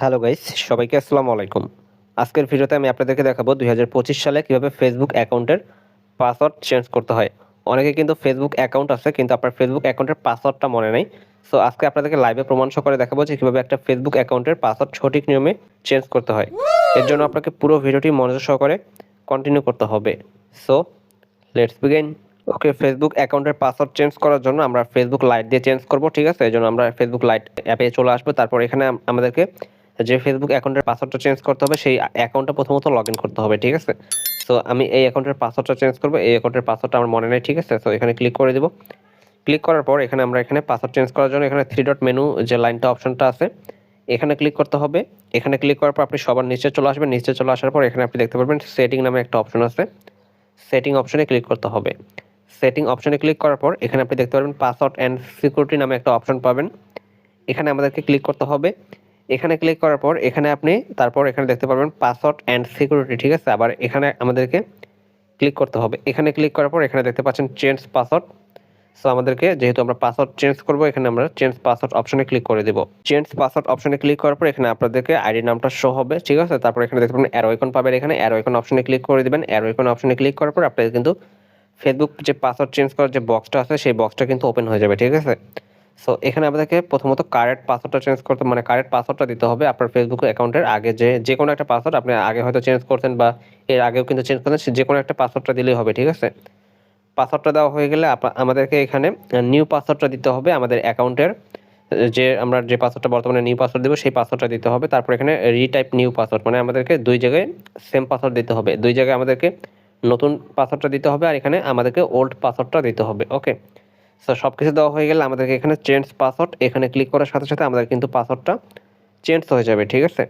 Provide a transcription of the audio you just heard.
Hello guys সবাইকে আসসালামু আলাইকুম। আজকের ভিডিওতে আমি আপনাদেরকে দেখাবো দুই হাজার পঁচিশ সালে কীভাবে ফেসবুক অ্যাকাউন্টের পাসওয়ার্ড চেঞ্জ করতে হয়। অনেকে কিন্তু ফেসবুক অ্যাকাউন্ট আছে, কিন্তু আপনার ফেসবুক অ্যাকাউন্টের পাসওয়ার্ডটা মনে নেই। সো আজকে আপনাদেরকে লাইভে প্রমাণ সহকারে দেখাবো যে কীভাবে একটা ফেসবুক অ্যাকাউন্টের পাসওয়ার্ড সঠিক নিয়মে চেঞ্জ করতে হয়। এর জন্য আপনাকে পুরো ভিডিওটি মনোযোগ সহকারে কন্টিনিউ করতে হবে। So let's begin okay Facebook অ্যাকাউন্টের পাসওয়ার্ড চেঞ্জ করার জন্য আমরা ফেসবুক লাইট দিয়ে চেঞ্জ করব, ঠিক আছে? এই জন্য আমরা ফেসবুক লাইট অ্যাপে চলে আসব। তারপর এখানে আমাদেরকে যে ফেসবুক অ্যাকাউন্টের পাসওয়ার্ডটা চেঞ্জ করতে হবে, সেই অ্যাকাউন্টটা প্রথমত লগ ইন করতে হবে, ঠিক আছে? সো আমি এই অ্যাকাউন্টের পাসওয়ার্ডটা চেঞ্জ করব, এই অ্যাকাউন্টের পাসওয়ার্ডটা আমার মনে নেই, ঠিক আছে? সো এখানে ক্লিক করে দিব। ক্লিক করার পর এখানে আমরা এখানে পাসওয়ার্ড চেঞ্জ করার জন্য এখানে থ্রি ডট মেনু যে লাইনটা অপশনটা আছে, এখানে ক্লিক করতে হবে। এখানে ক্লিক করার পর আপনি সবার নিচে চলে আসবেন, নিচে চলে আসার পর এখানে আপনি দেখতে পারবেন সেটিং নামে একটা অপশন আছে। সেটিং অপশনে ক্লিক করতে হবে। সেটিং অপশনে ক্লিক করার পর এখানে আপনি দেখতে পারবেন পাসওয়ার্ড অ্যান্ড সিকিউরিটি নামে একটা অপশন পাবেন। এখানে আমাদেরকে ক্লিক করতে হবে। এখানে ক্লিক করার পর এখানে আপনি তারপর এখানে দেখতে পারবেন পাসওয়ার্ড অ্যান্ড সিকিউরিটি ঠিক আছে? আবার এখানে আমাদেরকে ক্লিক করতে হবে। এখানে ক্লিক করার পর এখানে দেখতে পাচ্ছেন চেঞ্জ পাসওয়ার্ড সো আমাদেরকে যেহেতু আমরা পাসওয়ার্ড চেঞ্জ করব, এখানে আমরা চেঞ্জ পাসওয়ার্ড অপশনে ক্লিক করে দেব। চেঞ্জ পাসওয়ার্ড অপশনে ক্লিক করার পর এখানে আপনাদেরকে আইডি নামটা শো হবে, ঠিক আছে? তারপর এখানে দেখতে পাবেন অ্যারো আইকন পাবেন এখানে। অ্যারো আইকন অপশনে ক্লিক করে দিবেন। অ্যারো আইকন অপশনে ক্লিক করার পর আপনাদের কিন্তু ফেসবুক যে পাসওয়ার্ড চেঞ্জ করার যে বক্সটা আছে, সেই বক্সটা কিন্তু ওপেন হয়ে যাবে, ঠিক আছে? সো এখানে আমাদেরকে প্রথমত কারেক্ট পাসওয়ার্ডটা চেঞ্জ করতে মানে কারেক্ট পাসওয়ার্ডটা দিতে হবে আপনার ফেসবুক অ্যাকাউন্টের আগে যে যে কোনো একটা পাসওয়ার্ড আপনি আগে হয়তো চেঞ্জ করতেন বা এর আগেও কিন্তু চেঞ্জ করতেন যে কোনো একটা পাসওয়ার্ডটা দিলেই হবে, ঠিক আছে? পাসওয়ার্ডটা দেওয়া হয়ে গেলে আমাদেরকে এখানে নিউ পাসওয়ার্ডটা দিতে হবে আমাদের অ্যাকাউন্টের, যে আমরা যে পাসওয়ার্ডটা বর্তমানে নিউ পাসওয়ার্ড দেবো, সেই পাসওয়ার্ডটা দিতে হবে। তারপর এখানে রিটাইপ নিউ পাসওয়ার্ড মানে আমাদেরকে দুই জায়গায় সেম পাসওয়ার্ড দিতে হবে। দুই জায়গায় আমাদেরকে নতুন পাসওয়ার্ডটা দিতে হবে আর এখানে আমাদেরকে ওল্ড পাসওয়ার্ডটা দিতে হবে ওকে সো সব কিছু দেওয়া হয়ে গেলে আমাদেরকে এখানে চেঞ্জ পাসওয়ার্ড এখানে ক্লিক করার সাথে সাথে আমাদের কিন্তু পাসওয়ার্ডটা চেঞ্জ হয়ে যাবে, ঠিক আছে?